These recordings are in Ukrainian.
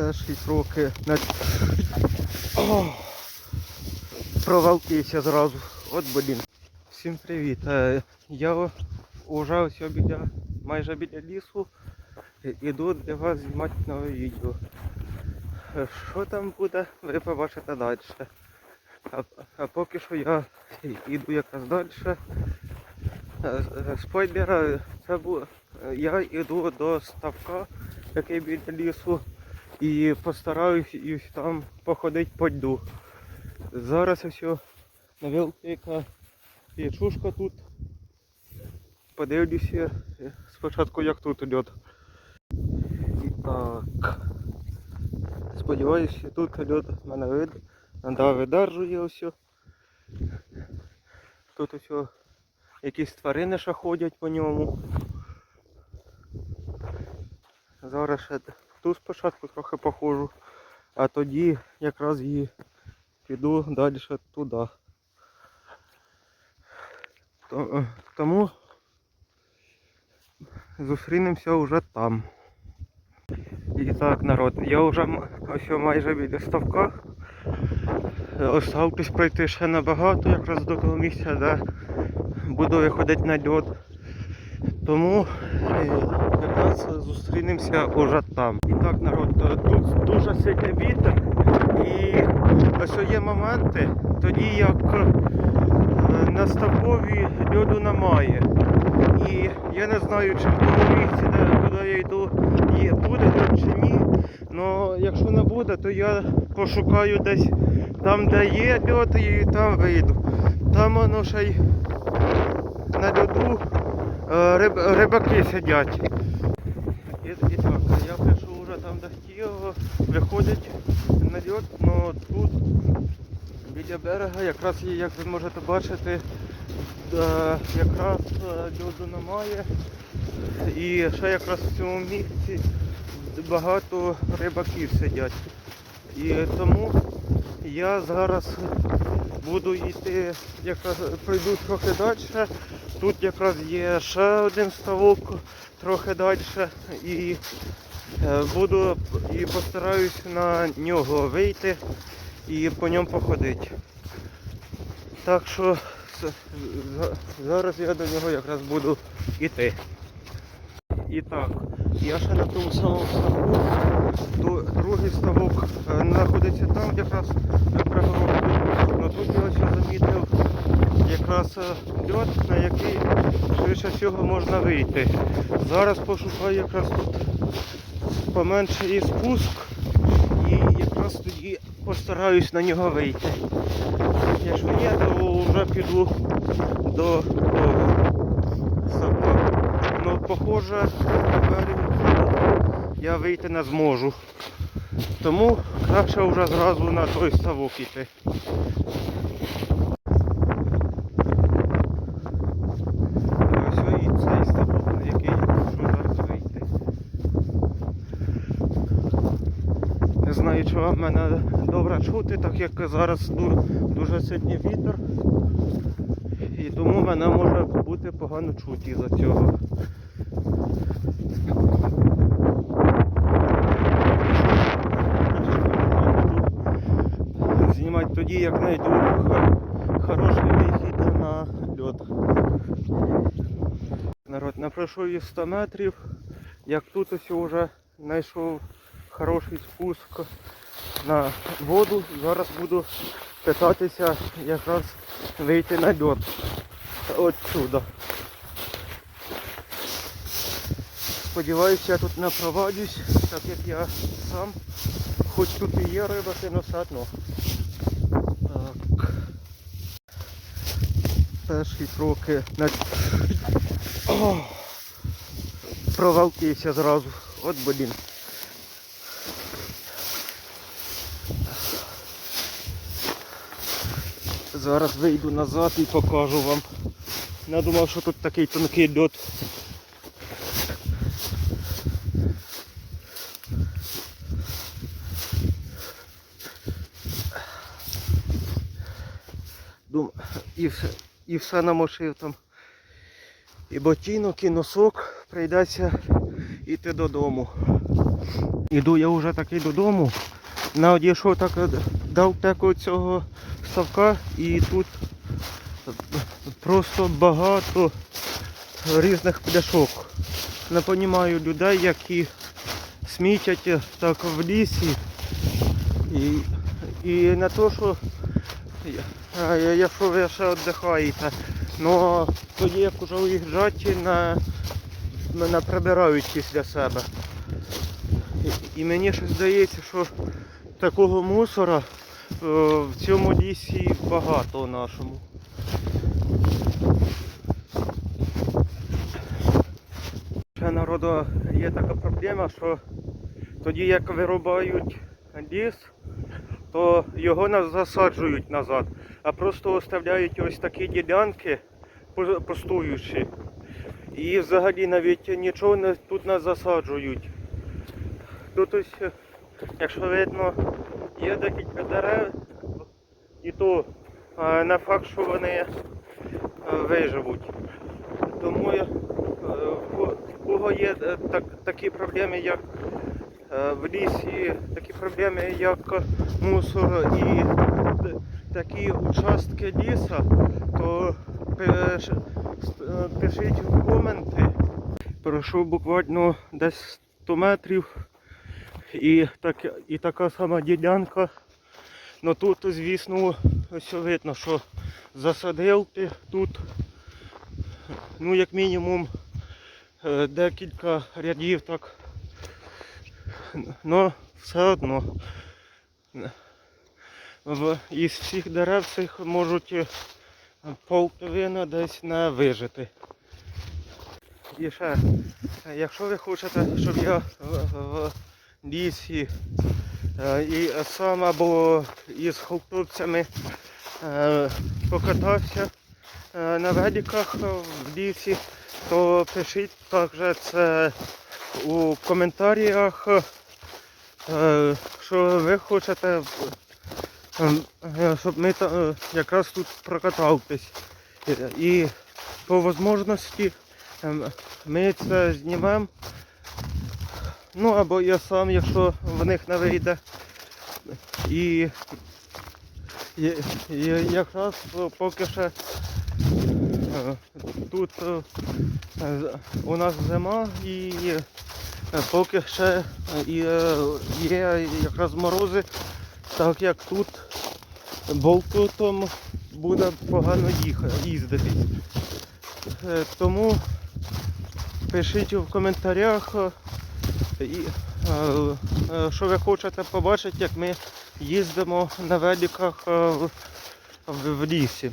перші кроки на О! провалкився зразу. От блін. Всім привіт. Е, Я вже ось біля, майже біля лісу. Іду для вас знімати нове відео. Е, Що там буде, ви побачите далі. А, а поки що я йду якраз далі. Е, Спойлер, це бу... я йду до ставка, який біля лісу, і постараюсь і там походити по льду. Зараз ось на велика пічушка тут. Подивлюся е, спочатку як тут льод. І так. Сподіваюся, тут льод мене вид... да, видержує ось. Тут ось якісь тварини ще ходять по ньому. Зараз ще тут спочатку трохи похожу, а тоді якраз і піду далі туди. Е, Тому зустрінемося вже там. І так, народ, я вже ось майже біля ставка. Осталось пройти ще набагато, якраз до того місця, де буду виходити на льод. Тому е, якраз зустрінемося уже там. І так, народ, е, тут дуже сильний вітер. І ось є моменти, тоді як е, на ставкові льоду немає. І я не знаю, чи в тому місці, де куди я йду, є, буде льод чи ні. Ну якщо не буде, то я пошукаю десь там, де є льод, і там вийду. Там воно ще й на льоду риб, рибаки сидять. І, і так, я пишу вже там, де хотів, виходять на льод, але тут біля берега якраз як ви можете бачити, е, якраз е, льоду немає. І ще якраз в цьому місці багато рибаків сидять. І тому я зараз буду йти, якраз пройду трохи далі. Тут якраз є ще один ставок трохи далі. І е, буду і постараюсь на нього вийти і по ньому походити. Так що зараз я до нього якраз буду йти. І так, я ще на тому самому ставку. Ду- Другий ставок е, знаходиться там, якраз на пригородку. Ну тут я ось замітив якраз е, льот, на який швидше всього можна вийти. Зараз пошукаю якраз тут поменше і спуск і якраз тоді постараюсь на нього вийти. Якщо ні, то вже піду до того ставка. Ну, похоже, я вийти не зможу. Тому краще вже зразу на той ставок іти. Ось і цей ставок, на який можу зараз вийти. Вам мене добре чути, так як зараз дуже сильний вітер. І тому мене може бути погано чути за цього. Знімати тоді, як знайду хороший вихід на льод. Народ, не пройшов і 100 метрів, як тут ось вже знайшов хороший спуск на воду. Зараз буду питатися якраз вийти на льод. Отсюда. Сподіваюся, я тут не провадюсь, так як я сам, хоч тут і є риба, але все одно. Так. Перші кроки на О! провалкився зразу. От блін. Зараз вийду назад і покажу вам. Не думав, що тут такий тонкий льод. Дум... І, все, і все намочив там. І ботинок, і носок прийдеться йти додому. Іду я вже таки додому. На одійшов так дав теку цього ставка і тут просто багато різних пляшок. Не розумію людей, які смітять так в лісі. І, і не то, що якщо ви ще віддихаєте, але тоді як вже уїжджати, не, не прибирають після себе. І, і мені щось здається, що такого мусора в цьому лісі багато нашому. Ще народу є така проблема, що тоді як вирубають ліс, то його не засаджують назад, а просто оставляють ось такі ділянки пустуючі. І взагалі навіть нічого тут не засаджують. Тут ось, е, якщо видно, є декілька дерев, і то не факт, що вони е, виживуть. Тому е, в кого є е, так, такі проблеми, як в лісі, такі проблеми, як мусор і такі участки ліса, то пишіть в коменти. Пройшов буквально десь 100 метрів і, так, і така сама ділянка. Ну тут, звісно, ось видно, що засадив ти тут, ну як мінімум е, декілька рядів так. Ну, все одно. Із всіх дерев цих можуть е, половина десь не вижити. І ще, якщо ви хочете, щоб я в лісі е, і сам або із хлопцями е, покатався е, на великах в лісі, то пишіть також це у коментарях, що ви хочете, щоб ми якраз тут прокатались. І- по можливості ми це знімемо. Ну або я сам, якщо в них не вийде. І, і, і якраз поки ще тут е, у нас зима і е, поки ще е, є якраз морози, так як тут болтом буде погано їздити. Тому пишіть в коментарях, і, е, е, що ви хочете побачити, як ми їздимо на великах е, в, лісі.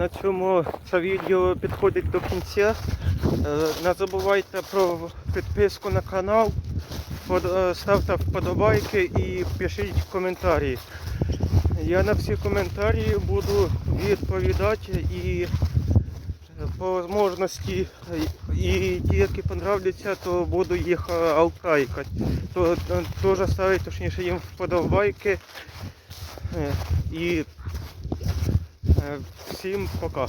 На цьому це відео підходить до кінця. Е, Не забувайте про підписку на канал, е, ставте вподобайки і пишіть коментарі. Я на всі коментарі буду відповідати і по можливості і ті, які понравляться, то буду їх е, алкайкати. То теж ставити точніше їм вподобайки. І всім пока.